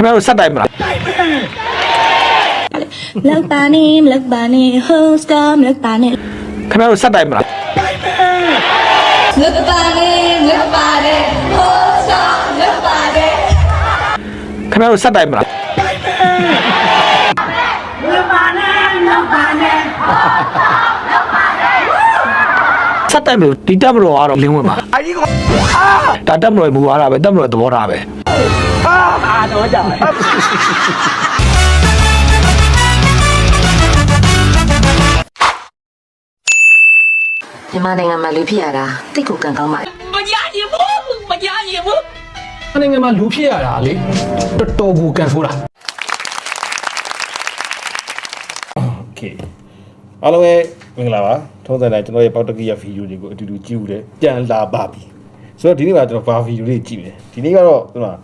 ခင်ဗျားတို့ဆက်တိုက်မလားလောက်ပါနေမလောက်ပါနေ host ကမလောက်ပါနေခင်ဗျားတို့ဆက်တိုက်မလားလောက်ပါနေမလောက်ပါနေ host ကမလောက်ပါနေခင်ဗျားတို့ဆက်တိုက်မလားဆက်တိုက်မလို့ဒီတက်မလို့ကတော့လင်းဝင်ပါအကြီးကဒါတက်မလို့မူရတာပဲတက်မလို့သဘောထားပဲ မြန်မာနိုင်ငံမှာလူဖြစ်ရတာတိတ်ကိုကံကောင်းပါ နိုင်ငံမှာလူဖြစ်ရတာလေတော်တော်ကိုကန်ဆိုးတာ โอเคအားလုံးပဲမင်္ဂလာပါထုံးစံတိုင်းကျွန်တော်ရဲ့ပေါက်တကီရဗီဒီယိုတွေကိုအတူတူကြည့်ဦးတယ်ပြန်လာပါပြီ ဆိုတော့ဒီနေ့မှာကျွန်တော်ဘာဗီဒီယိုလေးကြည့်မယ်ဒီနေ့ကတော့ကျွန်တော်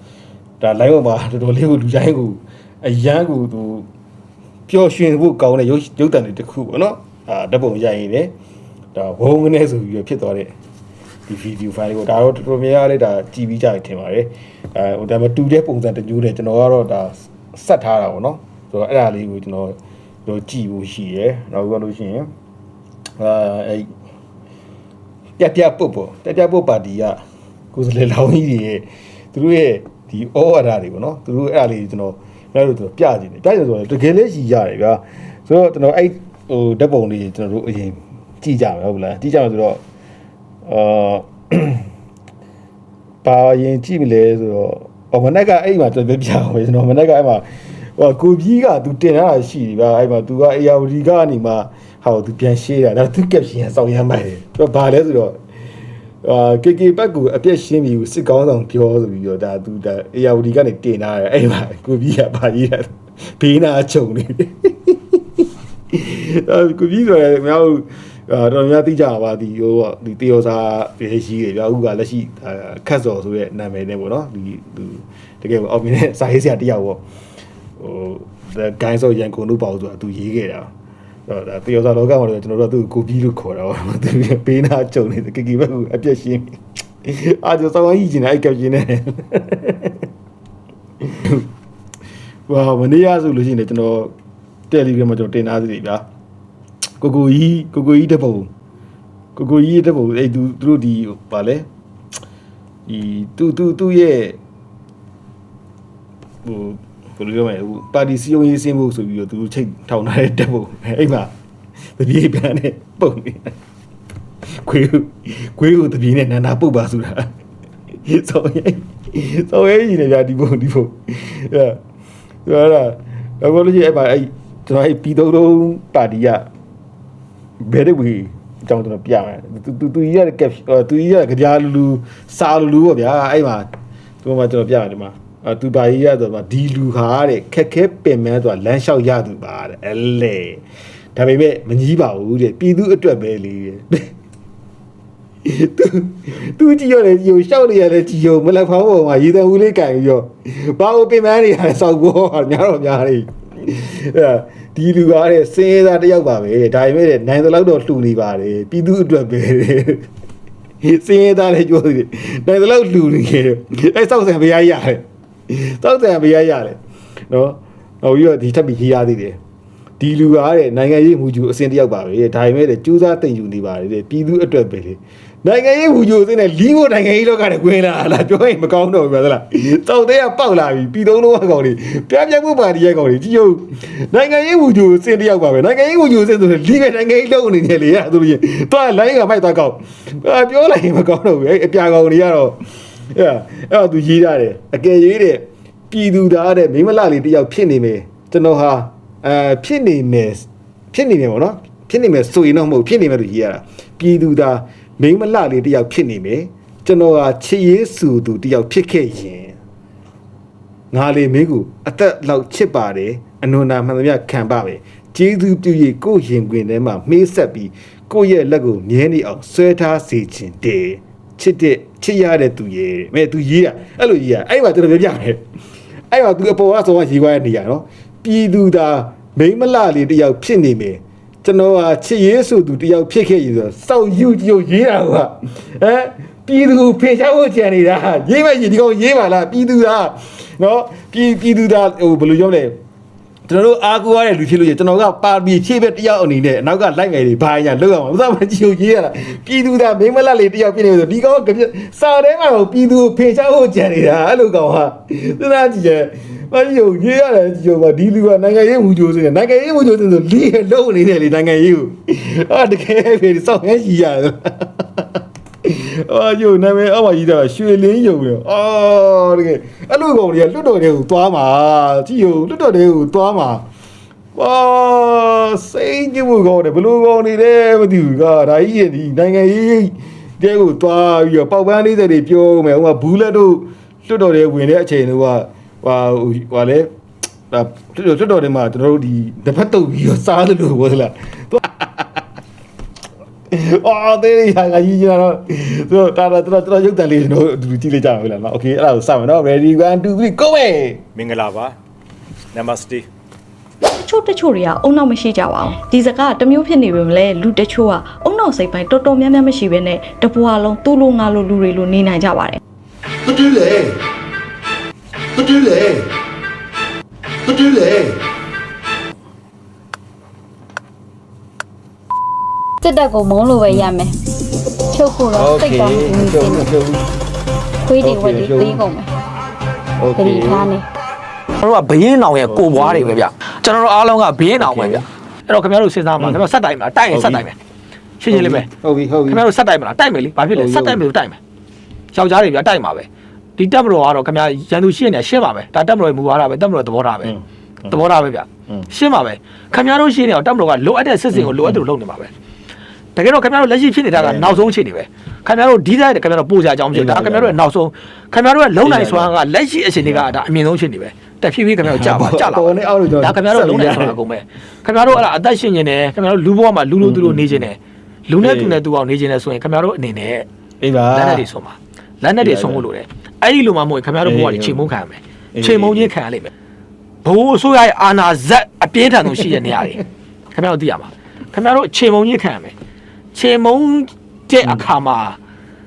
ဒါ live ပေါ်မှာတော်တော်လေးကိုလူတိုင်းကိုအရန်ကိုသူပျော်ရွှင်ဖို့ကောင်းတဲ့ရုပ်ရုပ်တံတွေတစ်ခုပေါ့နော်အာဓာတ်ပုံရိုက်ရင်လည်းဒါဝုန်းကနေဆိုပြီးတော့ဖြစ်သွားတဲ့ဒီဗီဒီယိုဖိုင်ကိုဒါတော့တော်တော်များများလေးဒါကြည့်ပြီးကြရင်ထင်ပါတယ်အဲဟိုဒါမှတူတဲ့ပုံစံတစ်မျိုးနဲ့ကျွန်တော်ကတော့ဒါဆက်ထားတာပေါ့နော်ဆိုတော့အဲ့ဒါလေးကိုကျွန်တော်တို့ကြည့်ဖို့ရှိရယ်နောက်ပြီးတော့လို့ရှိရင်အာအဲ့ပြပြပုတ်ပေါ့ပြပြပုတ်ပါတီက ကိုယ်စလေလောင်းကြီးတွေရဲ့သူတို့ရဲ့ဒီဩဝါဒတွေပေါ့နော်သူတို့အဲ့ဒါလေးကျွန်တော်လည်းတို့ပြကြည့်တယ်ပြကြဆိုတော့တကယ်လည်းရှိရတယ်ဗျာဆိုတော့ကျွန်တော်အဲ့ဟိုဓာတ်ပုံလေးကျွန်တော်တို့အရင်ကြည့်ကြမယ်ဟုတ်လားကြည့်ကြမယ်ဆိုတော့အာပါရင်ကြည့်မလဲဆိုတော့အော်မနက်ကအဲ့မှာတော်ပြပြအောင်ပဲကျွန်တော်မနက်ကအဲ့မှာဟိုကိုကြီးကသူတင်လာတာရှိတယ်ဗျာအဲ့မှာသူကအေယာဝတီကနေမှဟာသူပြန်ရှေးတာဒါသူကက်ရှင်ကစောင်းရမ်းမိုက်တယ်သူကဘာလဲဆိုတော့ အာကေကေဘက်ကိုအပြက်ရှင်းပြီးစစ်ကောင်းဆောင်ပြောဆိုပြီးတော့ဒါသူဒါအေယာဝတီကနေတင်လာတယ်အဲ့မှာကိုကြီးကဘာကြီးတာဘေးနာချုံနေတယ်အဲကိုကြီးဆိုရဲမြောက်အာတော်များသိကြပါဒီဟိုဒီတေယောစာရေးရှိရပြအခုကလက်ရှိခတ်စော်ဆိုတဲ့နာမည်နဲ့ပေါ့နော်ဒီသူတကယ်အော်မင်းနဲ့စာရေးဆရာတယောက်ပေါ့ဟို the guy ဆိုရန်ကုန်လို့ပေါ့ဆိုတာသူရေးခဲ့တာ တော့ဒါတေယောစာလောကမှာတော့ကျွန်တော်တို့ကသူ့ကိုပြီးလို့ခေါ်တာပေါ့သူပေးနာကြုံနေတယ်ကကီဘက်ကအပြက်ရှင်းအားကြောင့်စောင်းကြီးကျင်တဲ့အဲ့ကပ်ရှင်းနေတယ်ဝါမနေ့ရဆိုလို့ရှိရင်ကျွန်တော် Telegram မှာကျွန်တော်တင်ထားသေးတယ်ဗျာကိုကိုကြီးကိုကိုကြီးတပုံကိုကိုကြီးတပုံအဲ့သူသူတို့ဒီဗာလဲဒီသူသူသူရဲ့ဟို ဘယ်လိုပြောမလဲဟိုပါတီစီယုံရေးစင်းဖို့ဆိုပြီးတော့သူတို့ချိန်ထောင်ထားတဲ့တက်ပုံအဲ့မှာတပြေးပြန်နဲ့ပုံနေခွေးခွေးကိုတပြေးနဲ့နန္ဒာပုတ်ပါဆိုတာဆောင်းရဲဆောင်းရဲကြီးနေကြဒီပုံဒီပုံအဲ့ဒါတော့တော့လို့ရှိရင်အဲ့မှာအဲ့ကျွန်တော်အဲ့ပြီးသုံးလုံးပါတီကဘယ်တဲ့ဝေအကြောင်းကျွန်တော်ပြမယ်သူသူသူကြီးရတဲ့ကက်သူကြီးရတဲ့ကြပြားလူလူစာလူလူပေါ့ဗျာအဲ့မှာသူမှကျွန်တော်ပြမယ်ဒီမှာ အသူပါကြီးရဆိုတော့ဒီလူဟာတဲ့ခက်ခဲပင်မန်းဆိုတာလမ်းလျှောက်ရသူပါတဲ့အလေဒါပေမဲ့မကြီးပါဘူးတဲ့ပြည်သူအတွက်ပဲလေတဲ့သူသူကြည့်ရတယ်ကြည့်ရှောက်နေရတယ်ကြည့်ရမလက်ဖောင်းပေါ်မှာရေတံဦးလေးကန်ပြီးတော့ဘာလို့ပင်မန်းနေရလဲစောက်ဘောများတော့များနေအဲဒီလူကားတဲ့စင်းရဲသားတယောက်ပါပဲဒါပေမဲ့နိုင်တဲ့လောက်တော့လှူနေပါတယ်ပြည်သူအတွက်ပဲစင်းရဲသားလည်းပြောသေးတယ်နိုင်တဲ့လောက်လှူနေခဲ့တယ်အဲစောက်ဆံဘရားရတယ် စောက်ဆံဘရားရတယ်နော်နောက်ပြီးတော့ဒီထပ်ပြီးရေးရသေးတယ်ဒီလူကားတဲ့နိုင်ငံရေးမူဂျူအစင်တယောက်ပါပဲဒါပေမဲ့ကျူးစားတင်ယူနေပါတယ်တဲ့ပြည်သူအတွက်ပဲလေနိုင်ငံရေးမူဂျူအစင်နဲ့လီးဖို့နိုင်ငံရေးလောကနဲ့ခွင်းလာလားပြောရင်မကောင်းတော့ဘူးဗျာလားတောက်တဲ့ကပေါက်လာပြီပြည်သုံးလုံးအကောင်လေးပြပြမှုပါတီရဲ့ကောင်လေးကြည့်ရုံနိုင်ငံရေးမူဂျူအစင်တယောက်ပါပဲနိုင်ငံရေးမူဂျူအစင်ဆိုလီးပဲနိုင်ငံရေးလုံးနေတယ်လေအဲ့ဒါဆိုလို့ရင်တွားလိုင်းကမိုက်သွားကောက်ပြောလိုက်ရင်မကောင်းတော့ဘူးအဲ့အပြာကောင်တွေကတော့ အဲ့အဲ့တော့သူရေးရတယ်အကယ်ရေးတဲ့ပြည်သူသားတဲ့မိမလလေးတယောက်ဖြစ်နေမယ်ကျွန်တော်ဟာအဲဖြစ်နေမယ်ဖြစ်နေမယ်ပေါ့နော်ဖြစ်နေမယ်ဆိုရင်တော့မဟုတ်ဖြစ်နေမယ်လို့ရေးရတာပြည်သူသားမိမလလေးတယောက်ဖြစ်နေမယ်ကျွန်တော်ဟာချစ်ရေးစုသူတယောက်ဖြစ်ခဲ့ရင်ငါလေမင်းကိုအသက်လောက်ချစ်ပါတယ်အနုနာမှန်သမျှခံပါပဲကျေးဇူးပြု၍ကိုယ့်ရင်ခွင်ထဲမှာမေးဆက်ပြီးကိုယ့်ရဲ့လက်ကိုမြဲနေအောင်ဆွဲထားစေခြင်းတည်း ချစ်တဲ့ချစ်ရတဲ့သူရဲ့မဲသူရေးတာအဲ့လိုရေးတာအဲ့မှာကျွန်တော်ပြပြမယ်အဲ့မှာသူအပေါ်ကဆုံးကရေးသွားတဲ့နေရာနော်ပြည်သူသားမိမလလေးတယောက်ဖြစ်နေမယ်ကျွန်တော်ဟာချစ်ရေးဆိုသူတယောက်ဖြစ်ခဲ့ရည်ဆိုတော့စောက်ယူကြည့်ရေးတာကဟမ်ပြည်သူဖေချဖို့ကြံနေတာရေးမရေးဒီကောင်ရေးပါလားပြည်သူသားနော်ပြည်ပြည်သူသားဟိုဘယ်လိုပြောမလဲ ကျွန်တော်တို့အားကိုးရတဲ့လူဖြစ်လို့ရကျွန်တော်ကပါတီဖြည့်ဘက်တယောက်အနေနဲ့အနောက်ကလိုက်ငယ်တွေဘာညာလောက်အောင်မသားမကြည့်ရေးရတာပြည်သူသားမိမလက်လေးတယောက်ဖြစ်နေဆိုဒီကောင်ကစာထဲမှာပြည်သူဖေချဖို့ကြံနေတာအဲ့လိုကောင်ဟာသနာကြည့်ရဲ့မကြီးကိုရေးရတယ်ကြည့်ရောဒီလူကနိုင်ငံရေးမူကြိုးစင်းနိုင်ငံရေးမူကြိုးစင်းဆိုလီးလုံးနေတယ်လေနိုင်ငံရေးကိုအာတကယ်ပဲစောင့်ရရှိရတယ် အာယုံနာမည်အမကြီးတာရွှေလင်းယုံတယ်အာတကယ်အဲ့လိုကောင်တွေကလွတ်တော်တွေကိုသွားမှာကြည့်ယုံလွတ်တော်တွေကိုသွားမှာဝါစိတ်ကြည့်ဖို့ကောင်းတယ်ဘလို့ကောင်းနေလဲမသိဘူးကဒါကြီးရဲ့ဒီနိုင်ငံရေးတဲကိုသွားပြီးတော့ပေါက်ပန်းလေးတွေပြောမယ်ဟိုကဘူးလက်တို့လွတ်တော်တွေဝင်တဲ့အချိန်တို့ကဟာဟိုလဲဒါလွတ်တော်တွေမှာကျွန်တော်တို့ဒီတစ်ဖက်တုပ်ပြီးတော့စားတယ်လို့ပြောသလား အော်သေးရငါကြီးကျတော့သူတို့တာတာတာတာရုပ်တံလေးကျွန်တော်အတူတူကြည့်လိုက်ကြမှာပဲလားနော်โอเคအဲ့ဒါကိုစမယ်နော် ready 1 2 3 go ပဲမင်္ဂလာပါ namaste တချို့တချို့တွေကအုံနောက်မရှိကြပါဘူးဒီစကားတမျိုးဖြစ်နေပြီမလဲလူတချို့ကအုံနောက်စိတ်ပိုင်းတော်တော်များများမရှိဘဲနဲ့တပွားလုံးသူ့လိုငါလိုလူတွေလိုနေနိုင်ကြပါတယ်တူးလေတူးလေတူးလေ စစ်တပ်ကိုမုန်းလို့ပဲရမယ်ချုပ်ဖို့တော့စိတ်ကောင်းနေနေတယ်ခွေးတွေဝက်တွေသေးကုန်မယ် โอ ခ เค ရီးထားနေ ကျွန်တော်တို့ကဘယင်းအောင်ရဲ့ကိုဘွားတွေပဲဗျကျွန်တော်တို့အားလုံးကဘယင်းအောင်ပဲဗျအဲ့တော့ခင်ဗျားတို့စဉ်းစားမှာခင်ဗျားဆက်တိုက်မှာတိုက်ရင်ဆက်တိုက်မယ်ရှင်းရှင်းလေးပဲ ဟုတ်ပြီဟုတ်ပြီ ခင်ဗျားတို့ဆက်တိုက်မလားတိုက်မယ်လေဘာဖြစ်လဲဆက်တိုက်မယ်လို့တိုက်မယ်ယောက်ျားတွေဗျတိုက်မှာပဲဒီတက်မတော်ကတော့ခင်ဗျားရန်သူရှင်းနေရှင်းပါပဲဒါတက်မတော်ရဲ့မူဝါဒပဲတက်မတော်ရဲ့သဘောထားပဲသဘောထားပဲဗျရှင်းပါပဲခင်ဗျားတို့ရှင်းနေအောင်တက်မတော်ကလိုအပ်တဲ့စစ်စင်ကိုလိုအပ်တယ်လို့လုပ်နေပါပဲ တကယ်တော့ခင်ဗျားတို့လက်ရှိဖြစ်နေတာကနောက်ဆုံးအခြေအနေပဲခင်ဗျားတို့ဒီတိုင်းခင်ဗျားတို့ပို့ကြအကြောင်းဖြစ်ဒါခင်ဗျားတို့ရဲ့နောက်ဆုံးခင်ဗျားတို့ရဲ့လုံနိုင်စွမ်းကလက်ရှိအခြေအနေကဒါအမြင့်ဆုံးအခြေအနေပဲတက်ဖြည်းဖြည်းခင်ဗျားတို့ကြာပါကြာလာပေါ်နေအောင်လို့ကျွန်ဒါတော်ခင်ဗျားတို့လုံးနေဆိုတာကုန်ပဲခင်ဗျားတို့အဲ့ဒါအသက်ရှင်နေတယ်ခင်ဗျားတို့လူဘဝမှာလူလူသူလူနေခြင်းတယ်လူနဲ့သူနဲ့သူအောင်နေခြင်းတယ်ဆိုရင်ခင်ဗျားတို့အနေနဲ့အေးပါလက်နဲ့တွေဆုံးပါလက်နဲ့တွေဆုံးဖို့လိုတယ်အဲ့ဒီလိုမှမဟုတ်ရင်ခင်ဗျားတို့ဘဝတွေချိန်မုန်းခံရမယ်ချိန်မုန်းခြင်းခံရလိမ့်မယ်ဘိုးအစိုးရရဲ့အာဏာဇက်အပြင်းထန်ဆုံးရှိတဲ့နေရာတွေခင်ဗျားတို့သိရမှာခင်ဗျားတို့ချိန်မုန်းခြင်းခံရမယ် ချိန်မုန်းတဲ့အခါမှာ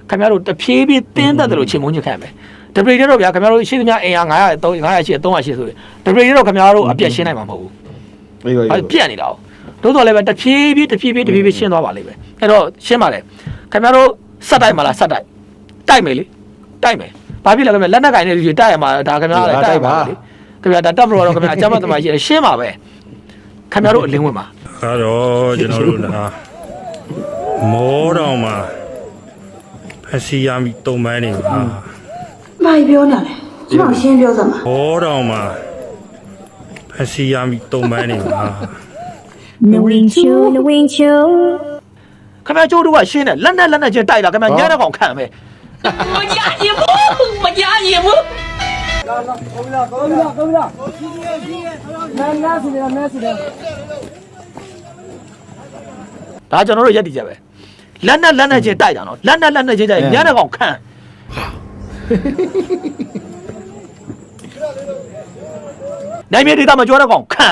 ခင်ဗျားတို့တဖြည်းဖြည်းတင်းသက်တယ်လို့ချိန်မုန်းခြင်းခံရမယ်တပရိတ်တော့ဗျာခင်ဗျားတို့ရှိသမျှအင်အား900 900 ရှိ300ရှိဆိုရင်တပရိတ်တော့ခင်ဗျားတို့အပြည့်ရှင်းနိုင်မှာမဟုတ်ဘူးအေးပါ။အဲ့ပြက်နေတာ။တိုးတော်လည်းပဲတဖြည်းဖြည်းတဖြည်းဖြည်းတဖြည်းဖြည်းရှင်းသွားပါလိမ့်မယ်။အဲ့တော့ရှင်းပါလေ။ခင်ဗျားတို့ဆက်တိုက်မလားဆက်တိုက်။တိုက်မယ်လေ။တိုက်မယ်။ဘာဖြစ်လဲခင်ဗျာလက်နက်ကင်နေလူကြီးတိုက်ရမှာဒါခင်ဗျားလည်းတိုက်ပါလေ။ခင်ဗျာဒါတက်မလို့တော့ခင်ဗျာအကြမ်းမသမားရှိတယ်ရှင်းပါပဲ။ခင်ဗျားတို့အလင်းဝင်ပါဒါတော့ကျွန်တော်တို့နာ မောတော်မှာဖစီရမီတုံပန်းနေပါဘာပြောနေလဲကျွန်တော်ရှင်းပြောစမ်းပါမောတော်မှာဖစီရမီတုံပန်းနေပါနဝင်းချူနဝင်းချူ။ခင်ဗျာကျိုးတို့ကရှင်းတယ်လက်နဲ့လက်နဲ့ချင်းတိုက်တာခင်ဗျာညနေကောင်ခံမယ်ဒါကျွန်တော်တို့ရက်တည်ကြပဲ လက်နဲ့လက်နဲ့ချင်းတိုက်တာနော်လက်နဲ့လက်နဲ့ချင်းတိုက်ညနေကောင်ခံနိုင်မြေဒေတာမကြောတဲ့ကောင်ခံ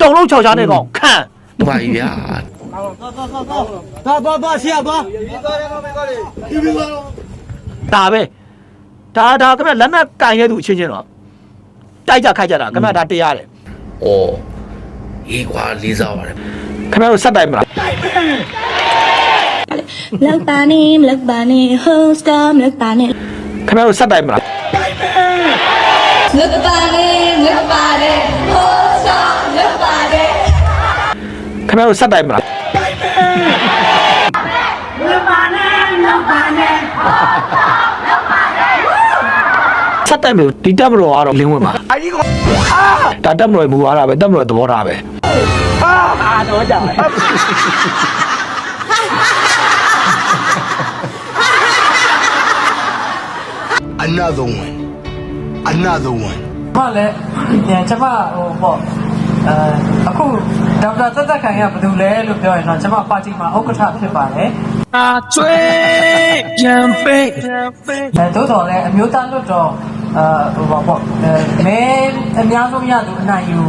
တုံလုံးချောက်ချားတဲ့ကောင်ခံဘာကြီးဗျာဒါပဲဒါဒါခင်ဗျလက်နဲ့ကန်ရဲသူအချင်းချင်းတော့ တိုက်ကြခိုက်ကြတာခမရဒါတရားတယ်ဩရေးကွာလေးစားပါတယ်ခမရတို့ဆက်တိုက်မလားတိုက်မယ်လောက်ပါနေမလောက်ပါနေ host ကမလောက်ပါနေခမရတို့ဆက်တိုက်မလားတိုက်မယ်လောက်ပါနေမလောက်ပါနေ host ကမလောက်ပါနေခမရတို့ဆက်တိုက်မလားတိုက်မယ်လောက်ပါနေလောက်ပါနေ host က ဆက်တိုက်မျိုးဒီတက်မတော်ကတော့လင်းဝင်ပါအကြီးကောင်ဒါတက်မတော်ရဲ့မူဝါဒပဲတက်မတော်ရဲ့သဘောထားပဲအာတော့ကြောက် Another one. Another one. မလည်းပြန်ကျမဟိုပေါ့အဲအခုဒေါက်တာသက်သက်ခိုင်ကဘာလုပ်လဲလို့ပြောရင်တော့ကျမပါတီမှာဥက္ကဋ္ဌဖြစ်ပါတယ် အာကျွေးပြန်ပိတ်အဲသို့တော်လည်းအမျိုးသားလွတ်တော်အဲဟိုပေါ့ပေါ့အဲမဲအများဆုံးရသူအနိုင်ယူ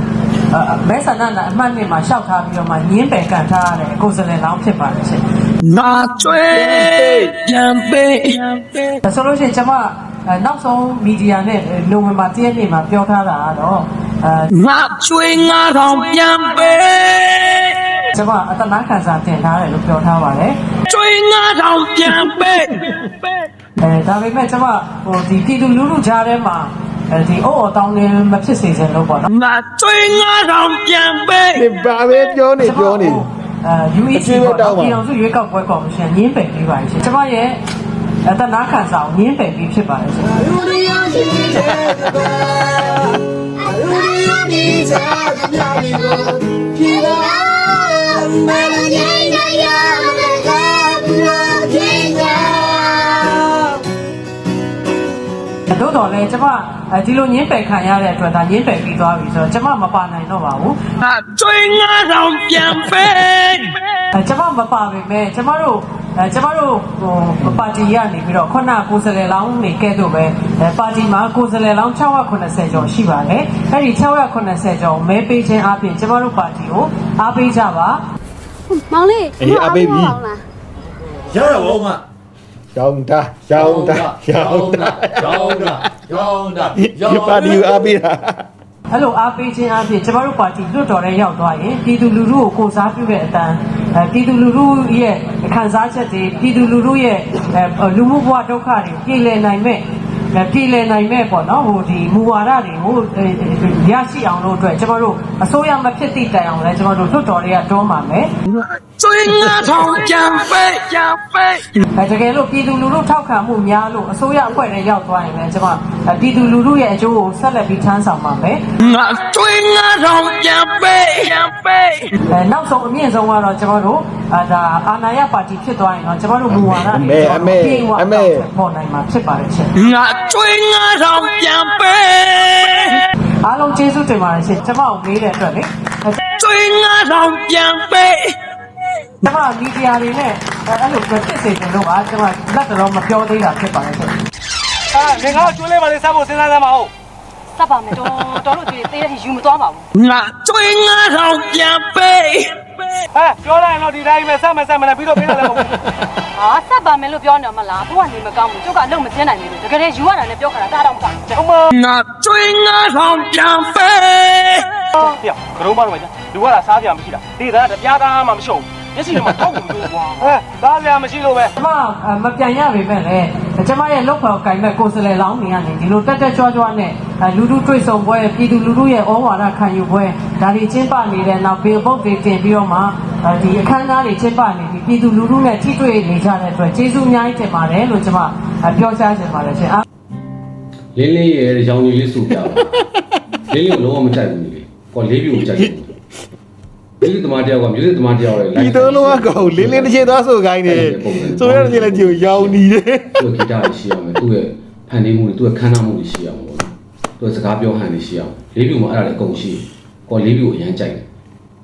မဲဆန္ဒနယ်အမှတ်နှစ်မှာရှောက်ထားပြီးတော့မှညင်းပယ်ကန်ထားရတဲ့ကိုယ်စားလှယ်လောင်းဖြစ်ပါတယ်ရှင်ငါကျွေးပြန်ပေးဒါဆိုလို့ရှိရင်ကျွန်မအဲနောက်ဆုံးမီဒီယာနဲ့နိုဝင်ဘာ၁ရက်နေ့မှာပြောထားတာကတော့အဲငါကျွေးငါတော့ပြန်ပေး ကျွန်မအတနာခံစာတင်ထားတယ်လို့ပြောထားပါတယ်ကျွေးငါတော့ပြန်ပေးအဲဒါပေမဲ့ကျွန်မဟိုဒီပြည်သူလူထုကြားထဲမှာအဲဒီအိုးအော်တောင်းနေမဖြစ်စေချင်လို့ပေါ့နော်ငါကျွေးငါတော့ပြန်ပေးဒီဘာပဲပြောနေပြောနေအဲ UEC ပေါ့နော်ပြည်အောင်စုရွေးကောက်ပွဲကော်မရှင်ညင်းပယ်ပေးပါရှင်ကျွန်မရဲ့အတနာခံစာကိုညင်းပယ်ပြီးဖြစ်ပါတယ်ရှင်တို့ တော်လဲကျမအဲဒီလိုညင်းပယ်ခံရတဲ့အတွက်ဒါညင်းပယ်ပြီးသွားပြီဆိုတော့ကျမမပါနိုင်တော့ပါဘူးငါကျွေးငါတော့ပြန်ပေးအဲကျမမပါပေမဲ့ကျမတို့အဲကျမတို့ဟိုပါတီရနေပြီးတော့ခုနကိုယ်စားလှယ်လောင်းနေကဲ့သို့ပဲအဲပါတီမှာကိုယ်စားလှယ်လောင်း680ကျော်ရှိပါတယ်အဲ့ဒီ680ကျော်မဲပေးခြင်းအပြင်ကျမတို့ပါတီကိုအားပေးကြပါမောင်လေးအေးအပေးပြီရတာဘောမ ရောင်းတာရောင်းတာရောင်းတာရောင်းတာရောင်းတာဒီပါတီကိုအားပေးတာအဲ့လိုအားပေးခြင်းအပြင်ကျမတို့ပါတီလွတ်တော်ထဲရောက်သွားရင်ပြည်သူလူထုကိုကိုစားပြုတဲ့အတန်းအဲပြည်သူလူထုရဲ့ခံစားချက်တွေပြည်သူလူထုရဲ့အဲလူမှုဘဝဒုက္ခတွေပြည်လည်နိုင်မဲ့အဲပြည်လည်နိုင်မဲ့ပေါ့နော်ဟိုဒီမူဝါဒတွေကိုအဲရရှိအောင်လို့အတွက်ကျမတို့အစိုးရမဖြစ်သည့်တိုင်အောင်လဲကျမတို့လွတ်တော်တွေကတွန်းပါမယ် ကျွေးငါတော့ပြန်ပေးပြန်ပေးအဲတကယ်လို့ပြည်သူလူထုထောက်ခံမှုများလို့အစိုးရအဖွဲ့တွေရောက်သွားရင်လည်းကျမအဲပြည်သူလူထုရဲ့အကျိုးကိုဆက်လက်ပြီးထမ်းဆောင်ပါမယ်ငါကျွေးငါတော့ပြန်ပေးပြန်ပေးအဲနောက်ဆုံးအမြင့်ဆုံးကတော့ကျွန်တော်တို့အာဒါအာဏာရပါတီဖြစ်သွားရင်တော့ကျွန်တော်တို့မူဝါဒတွေကျွန်တော်တို့ပြေဝပေါ်နိုင်မှာဖြစ်ပါတယ်ရှင်ငါကျွေးငါတော့ပြန်ပေးအားလုံးကျေးဇူးတင်ပါတယ်ရှင်ကျွန်မကိုမေးတဲ့အတွက်လေအဲကျွေးငါတော့ပြန်ပေး ကျွန်မမီဒီယာတွေနဲ့အဲအဲ့လိုဖြစ်စေချင်လို့ပါကျွန်မလက်တော်မပြောသေးတာဖြစ်ပါတယ်ရှင်အဲငါကျွေးလေးပါလေစားဖို့စဉ်းစားသမ်းပါဦးစပ်ပါမယ်တော်တော်လို့ကြွေးသေးတဲ့ယူမသွားပါဘူးငါကျွေးငါတော့ပြန်ပေးဟဲ့ပြောလိုက်ရင်တော့ဒီတိုင်းပဲဆက်မဆက်မနဲ့ပြီးတော့ပေးတယ်လည်းမဟုတ်ဘူးဟာစပ်ပါမယ်လို့ပြောနေမှာလားကိုကနေမကောင်းဘူးကျုပ်ကအလုပ်မကျင်းနိုင်ဘူးတကယ်ယူရတာနဲ့ပြောခါတာတာတော့မကောင်းဟုတ်မငါကျွေးငါတော့ပြန်ပေးပြောကရုံးပါတော့ကြာလူကလာစားကြမရှိတာဒေသကတပြားသားမှမရှုံ မျက်စိတော့မထောက်ဘူးလို့ကွာဟဲ့စားကြမရှိလို့ပဲကျွန်မမပြန်ရပေမဲ့လည်းကျွန်မရဲ့လောက်ခေါ်ကင်မဲ့ကိုယ်စလဲလောင်းနေရတယ်ဒီလိုတက်တက်ကြွကြွနဲ့လူထုတွေ့ဆုံပွဲပြည်သူလူထုရဲ့ဩဝါဒခံယူပွဲဒါတွေကျင်းပနေတဲ့နောက်ဘေဘုတ်တွေတင်ပြီးတော့မှဒီအခမ်းအနားတွေကျင်းပနေပြီးပြည်သူလူထုနဲ့ထိတွေ့နေကြတဲ့အတွက်ကျေးဇူးအများကြီးတင်ပါတယ်လို့ကျွန်မပြောချချင်ပါတယ်ရှင်လင်းလင်းရဲ့ရောင်ကြီးလေးစုပြပါလင်းလင်းကိုလုံးဝမကြိုက်ဘူးလေကွာလေးပြိုကြိုက်တယ် ဒီသမားတယောက်ကမျိုးစစ်သမားတယောက်ရဲ့ဒီသုံးလုံးကကောင်လင်းလင်းတစ်ချိန်သွားဆိုခိုင်းနေဆိုရတဲ့ချိန်လည်းကြည့်ရောင်းနေတယ်သူ့ဂီတတွေရှိအောင်မယ်သူ့ရဲ့ဖန်တီးမှုတွေသူ့ရဲ့ခန်းနာမှုတွေရှိအောင်ပေါ့သူ့စကားပြောဟန်တွေရှိအောင်လေးပြိုမှာအဲ့ဒါလည်းအကုန်ရှိကွာလေးပြိုအရန်ကြိုက်တယ်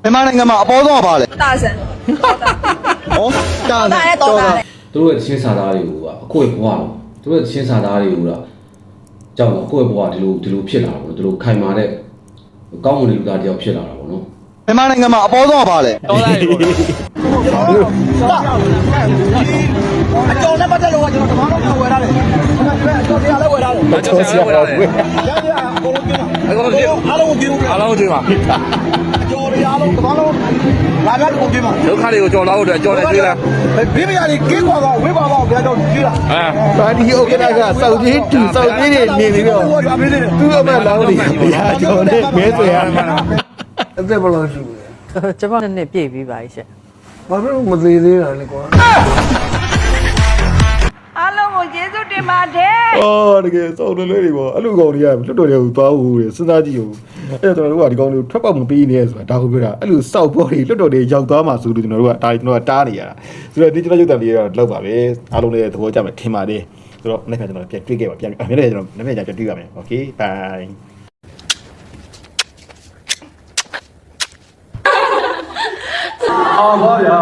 မြန်မာနိုင်ငံမှာအပေါ်ဆုံးကပါလေတာဆန်ဟောတာနဲ့တော်တာသူတို့ရဲ့ချင်းစာသားတွေကိုကအကိုယ့်ရဲ့ဘဝတော့သူတို့ရဲ့ချင်းစာသားတွေကိုတော့ကြောက်တော့ကိုယ့်ရဲ့ဘဝဒီလိုဒီလိုဖြစ်လာတာပေါ့ဒီလိုခိုင်မာတဲ့ကောင်းမွန်တဲ့လူသားတယောက်ဖြစ်လာတာပေါ့နော် မြန်မာနိုင်ငံမှာအပေါ်ဆုံးကပါလေတော်လိုက်ပေါ့အကျော်နဲ့ပတ်သက်လို့ကကျွန်တော်တမန်တော်ကဝယ်ရတယ်အကျော်တရားလည်းဝယ်ရတယ်မကျော်စရာဝယ်ရတယ်ရရအကုန်လုံးကျင်းအားလုံးကျင်းအားလုံးတွေ့ပါအကျော်တရားလုံးတမန်တော်လာကြကုန်ကျင်းပါဒုက္ခတွေကိုကြော်လာဖို့အတွက်ကြော်နေတွေ့လားဘေးမရလေးကင်းကွာကဝေးကွာကဘယ်တော့ကြည့်လားအဲပါတီဥက္ကဋ္ဌကစောက်ကြီးတူစောက်ကြီးတွေနေပြီးတော့သူ့အမလောင်းနေရာကျော်နဲ့မဲဆွဲရမှာ အသက်ဘယ်လောက်ရှိလဲ ကျွန်မနဲ့ပြည့်ပြီးပါရှင် ဘာဖြစ်လို့မသေးသေးတာလဲကွာ အားလုံးကိုကျေးဇူးတင်ပါတယ် အော်တကယ်စောက်တယ်လေးတွေပေါ့အဲ့လိုကောင်တွေကလွတ်တော်တွေကိုသွားဦးတယ်စဉ်းစားကြည့်ဦးအဲ့တော့ကျွန်တော်တို့ကဒီကောင်တွေကိုထွက်ပေါက်မပေးနေရဆိုတာဒါကိုပြောတာအဲ့လိုစောက်ပေါ်တွေလွတ်တော်တွေရောက်သွားမှဆိုလို့ကျွန်တော်တို့ကဒါကျွန်တော်ကတားနေရတာဆိုတော့ဒီကျွန်တော်ရုပ်တံလေးတော့လောက်ပါပဲအားလုံးလည်းသဘောကျမယ်ထင်ပါတယ်ဆိုတော့နေ့ကကျွန်တော်ပြန်တွေ့ခဲ့ပါပြန်အမြဲတမ်းကျွန်တော်နေ့ကပြန်တွေ့ပါမယ်โอเคဘို င်အော်ပါဗျာ